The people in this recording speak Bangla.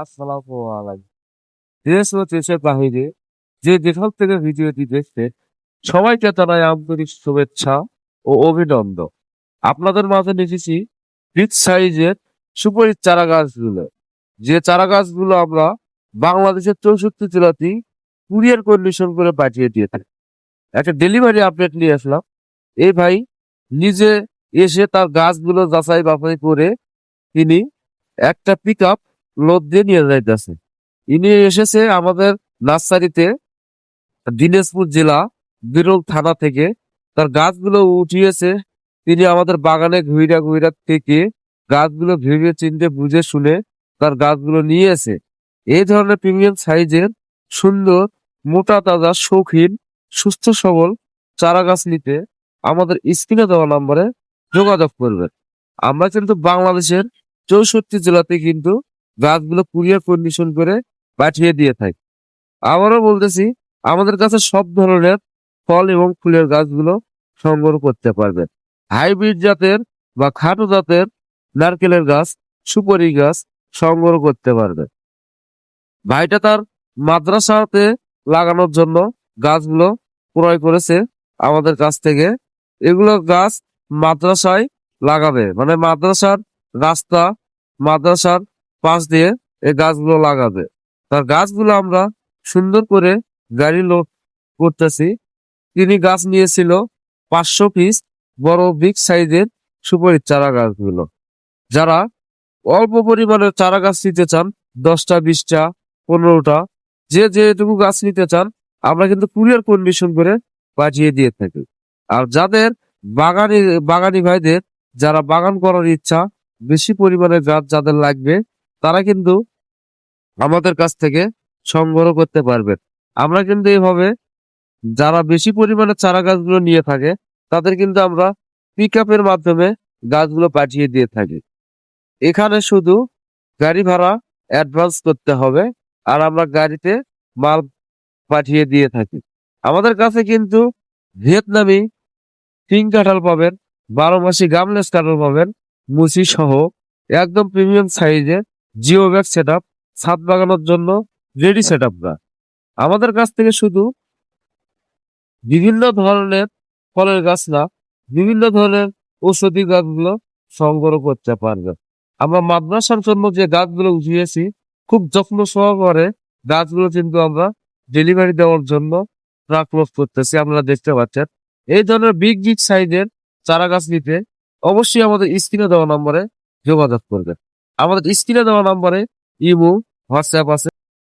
আসসালামু আলাইকুম। দেশের বাহিরে যে যেখান থেকে ভিডিওটি সবাইকে জানাই আন্তরিক শুভেচ্ছা ও অভিনন্দন। আপনাদের মাঝে বিগ সাইজের চারা গাছগুলো যে চারা গাছগুলো আমরা বাংলাদেশের চৌষট্টি জেলাতেই কুরিয়ার কন্ডিশন করে পাঠিয়ে দিয়ে একটা ডেলিভারি আপডেট নিয়ে আসলাম। এই ভাই নিজে এসে তার গাছগুলো যাচাই বাছাই করে তিনি একটা পিক আপ লোড দিয়ে নিয়ে যাইতেছে। ইনি এসেছে আমাদের নার্সারিতে, দিনাজপুর জেলা, বিরল থানা থেকে। তার গাছগুলো উঠিয়েছে। তিনি আমাদের বাগানে ঘুইরা ঘুইরা থেকে গাছগুলো ভেবে চিনতে বুঝে শুনে তার গাছগুলো নিয়েছে এই ধরনের প্রিমিয়াম সাইজের সুন্দর, মোটা তাজা, শৌখিন, সুস্থ সবল চারা গাছ নিতে আমাদের স্ক্রিনে দেওয়া নম্বরে যোগাযোগ করবেন। আমরা কিন্তু বাংলাদেশের চৌষট্টি জেলাতে কিন্তু গাছগুলো কুরিয়ার কন্ডিশন করে পাঠিয়ে দিয়ে থাকি। আবারও বলতেছি, আমাদের কাছে সব ধরনের ফল এবং ফুলের গাছগুলো সংগ্রহ করতে পারবেন। হাইব্রিড জাতের বা খাটো জাতের নারকেলের গাছ, সুপারি গাছ সংগ্রহ করতে পারবে ভাইটা তার মাদ্রাসাতে লাগানোর জন্য গাছগুলো ক্রয় করেছে আমাদের কাছ থেকে। এগুলো গাছ মাদ্রাসায় লাগাবে মানে মাদ্রাসার রাস্তা, মাদ্রাসার পাশ দিয়ে এই গাছগুলো লাগাবে। তার গাছগুলো আমরা সুন্দর করে গাড়ি লোড করতেছি। তিনি গাছ নিয়েছিল পাঁচশো পিস বড় বিগ সাইজের সুপারির চারা গাছগুলো। যারা অল্প পরিমাণে চারা গাছ নিতে চান, দশটা, বিশটা, পনেরোটা, যে যেটুকু গাছ নিতে চান, আমরা কিন্তু কুরিয়ার কন্ডিশন করে পাঠিয়ে দিয়ে থাকি। আর যাদের বাগানি বাগানি ভাইদের, যারা বাগান করার ইচ্ছা, বেশি পরিমাণে গাছ যাদের লাগবে তারা কিন্তু আমাদের কাছ থেকে সংগ্রহ করতে পারবেন আমরা কিন্তু এইভাবে যারা বেশি পরিমাণে চারা গাছগুলো নিয়ে থাকে, তাদের কিন্তু আমরা পিক আপের মাধ্যমে গাছগুলো পাঠিয়ে দিয়ে থাকি। এখানে শুধু গাড়ি ভাড়া অ্যাডভান্স করতে হবে আর আমরা গাড়িতে মাল পাঠিয়ে দিয়ে থাকি। আমাদের কাছে কিন্তু ভিয়েতনামি পিং কাঁঠাল পাবেন, বারো মাসি গামলেস কাঁঠাল পাবেন মুচি সহ একদম প্রিমিয়াম সাইজের জিও ব্যাগ সেট আপ ছাদ বাগানোর জন্য রেডি সেট আপরা আমাদের কাছ থেকে শুধু বিভিন্ন ধরনের ফলের গাছ না বিভিন্ন ধরনের ঔষধি গাছগুলো সংগ্রহ করতে পারবে। আমরা মাদ্রাসার জন্য যে গাছগুলো উঠিয়েছি খুব যত্ন সহকারে গাছগুলো কিন্তু আমরা ডেলিভারি দেওয়ার জন্য ট্রাক লোড করতেছি আপনারা দেখতে পাচ্ছেন। এই ধরনের বিগ বিগ সাইজের চারা গাছ নিতে অবশ্যই আমাদের স্ক্রিনে দেওয়া নম্বরে যোগাযোগ করবেন। আমাদের স্ক্রিনে দেওয়া নাম্বারে ইমো হোয়াটসঅ্যাপ আছে।